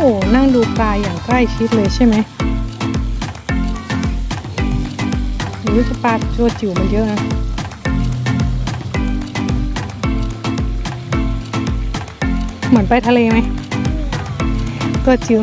อ้นั่งดูปลาอย่างใกล้ชิดเลยใช่ไหมหรือปลาตัวจิ๋วมันเยอะนะเหมือนไปทะเลไหมตัวจิ๋ว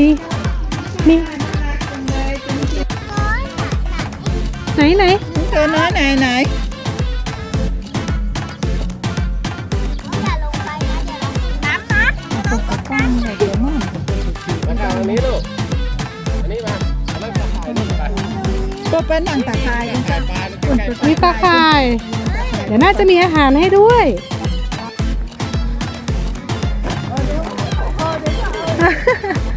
นี่นี่ไหนไหนเธอน้อยไหนไหนอย่าลงไปนะเดี๋ยวเรากินน้ำนะกว้างใหญ่เดี๋ยวมั่งมาทางอันนี้ลูกอันนี้มาเอาไว้ปลาขายลูกไปก็เป็นหนังตาคายกันไก่ปลาใกล้ๆมีปลาคาย เดี๋ยวน่าจะมีอาหารให้ด้วยเอา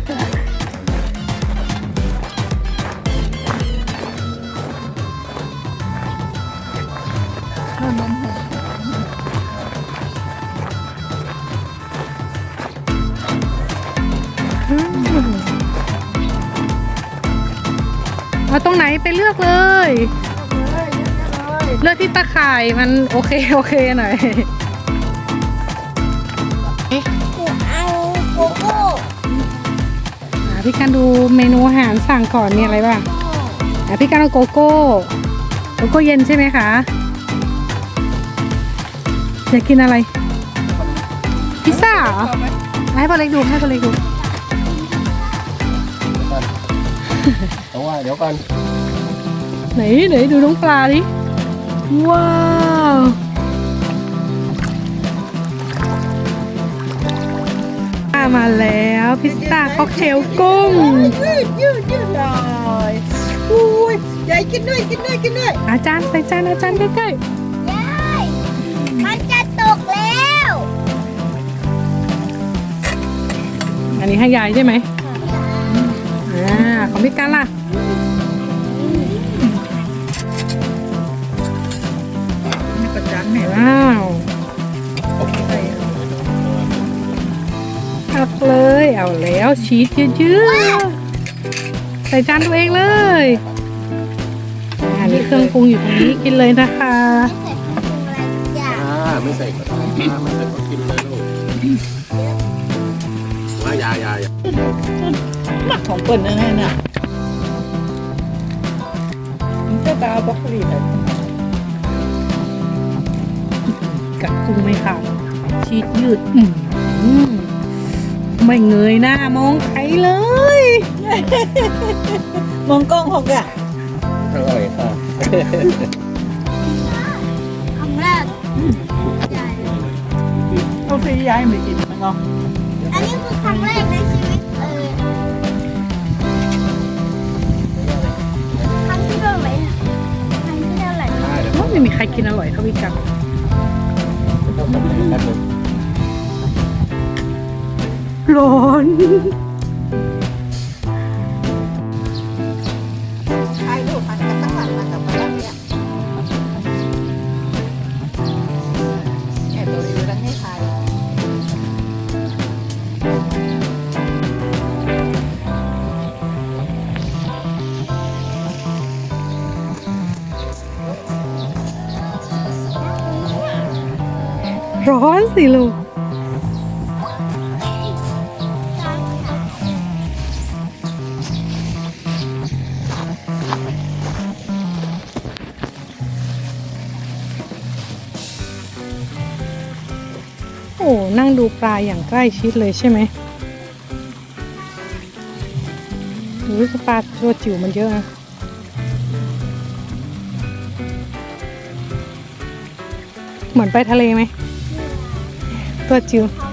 ตรงไหนไปเลือกเลย เลือกที่ตะข่ายมันโอเคโอเคหน่อยเอาโกโก้อะพี่การดูเมนูอาหารสั่งก่อนมีอะไรบ้างอะพี่การเอาโกโก้โกโก้เย็นใช่ไหมคะอยากกินอะไร พิซซ่าเหรอให้พ่อเล็กดูให้พ่อเล็กดู เอาว่าเดี๋ยวก่อนไหนไหนดูน้องปลาดิ ว้าวมาแล้วพิซซ่าค็อกเทลกุ้งยืดยืดยืดเลยอุ้ยยายกินด้วยกินด้วยกินด้วย อาจารย์ใส่จานอาจารย์ใกล้ยายมันจะตกแล้วๆอันนี้ให้ยายใช่ไหมอ่า ของพี่กันล่ะนี่ประจานแม่ว้าวตักเลยเอาแล้วชีสเยอะๆใส่จานตัวเองเลยอันนี้เครื่องปรุงอยู่ตรงนี้กินเลยนะคะไม่ใส่เครื่องอะไรสักอย่างอ่าไม่ใส่ก็ได้อ่าไม่ใส่ก็กินเลยลูกว่ายายายา หมักของเปิ่นนั่นน่ะมันจะตาบล็อกโคลีเลยกัดกุ้งไม่ขาดชีสยืดอืมอืมไม่เงยหน้ามองใครเลย มองกล้องหกอะอร่อยค่ะคำแรกยายเขาพี่ยายไม่กินมันเนาะอันนี้คือครั้งแรกในชีวิต ได้เดี๋ยวว่าไม่มีใครกินอร่อยเท่าพี่กังต้องทำอะไรแป๊บนึงร้อน ร้อนสิลูกโอ้นั่งดูปลาอย่างใกล้ชิดเลยใช่ไหมหรือปลาตัวจิ๋วมันเยอะนะเหมือนไปทะเลไหม ตัวจิ๋วทำ